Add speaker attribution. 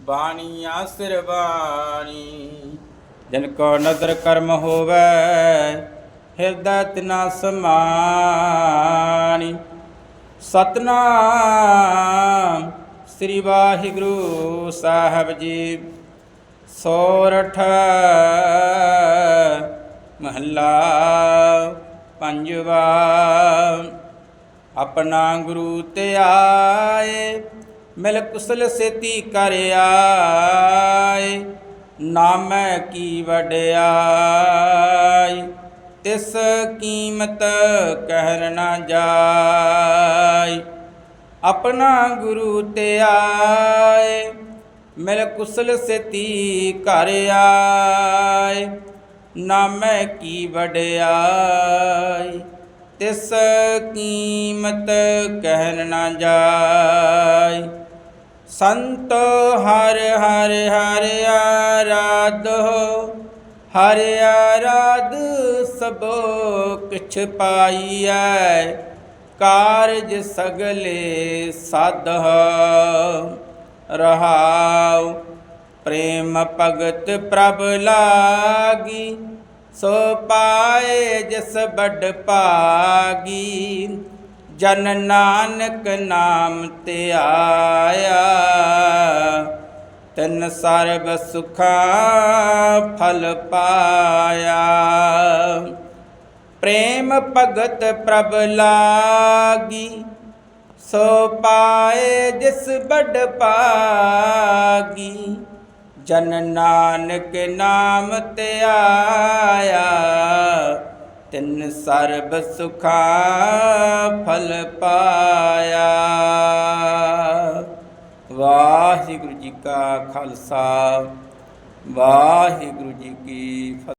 Speaker 1: ਬਾਣੀ ਆਸਿਰ ਬਾਣੀ ਜਨ ਕੋ ਨਦਰ ਕਰਮ ਹੋਵੇ, ਹਿਰਦੈ ਤਿਨਾ ਸਮਾਨੀ ਸਤਨਾਮ ਸ੍ਰੀ ਵਾਹਿਗੁਰੂ ਸਾਹਿਬ ਜੀ। ਸੋਰਠ ਮਹੱਲਾ ਪੰਜਵਾ। ਆਪਣਾ ਗੁਰੂ ਤੇ ਆਏ। ਮਿਲ ਕੁਸਲ ਸੇਤੀ ਕਰ ਆਏ, ਨਾਮੈ ਕੀ ਵਡਿਆਈ, ਤਿਸ ਕੀਮਤ ਕਹਿਰ ਨਾ ਜਾਈ। ਆਪਣਾ ਗੁਰੂ ਤੇ ਆਏ ਮਿਲ ਕੁਸਲ ਸੇਤੀ ਘਰ ਆਏ, ਨਾਮੈ ਕੀ ਵਡਿਆਈ, ਤਿਸ ਕੀਮਤ ਕਹਿਨ ਨਾ ਜਾਈ। ਸੰਤ ਹਰ ਹਰ ਹਰ ਆਰਾਧੋ ਹਰ ਆਰਾਧ ਸਭੋ ਕਿਛ ਪਾਈਐ, ਕਾਰਜ ਸਗਲੇ ਸਾਧਹ ਰਹਾਉ। ਪ੍ਰੇਮ ਭਗਤ ਪ੍ਰਭ ਲਾਗੀ, ਸੋ ਪਾਏ ਜਿਸ ਬੜ ਭਾਗੀ। ਜਨ ਨਾਨਕ ਨਾਮ ਤੇ ਆਇਆ। ਤਨ ਸਰਬ ਸੁਖਾ ਫਲ ਪਾਇਆ। ਪ੍ਰੇਮ ਭਗਤ ਪ੍ਰਭ ਲਾਗੀ, ਸੋ ਪਾਏ ਜਿਸ ਬੜ ਭਾਗੀ। ਜਨ ਨਾਨਕ ਨਾਮ ਤੇ ਆਇਆ। ਤਿੰਨ ਸਰਬ ਸੁਖਾ ਫਲ ਪਾਇਆ। ਵਾਹਿਗੁਰੂ ਜੀ ਕਾ ਖਾਲਸਾ ਵਾਹਿਗੁਰੂ ਜੀ ਕੀ ਫਤਿਹ।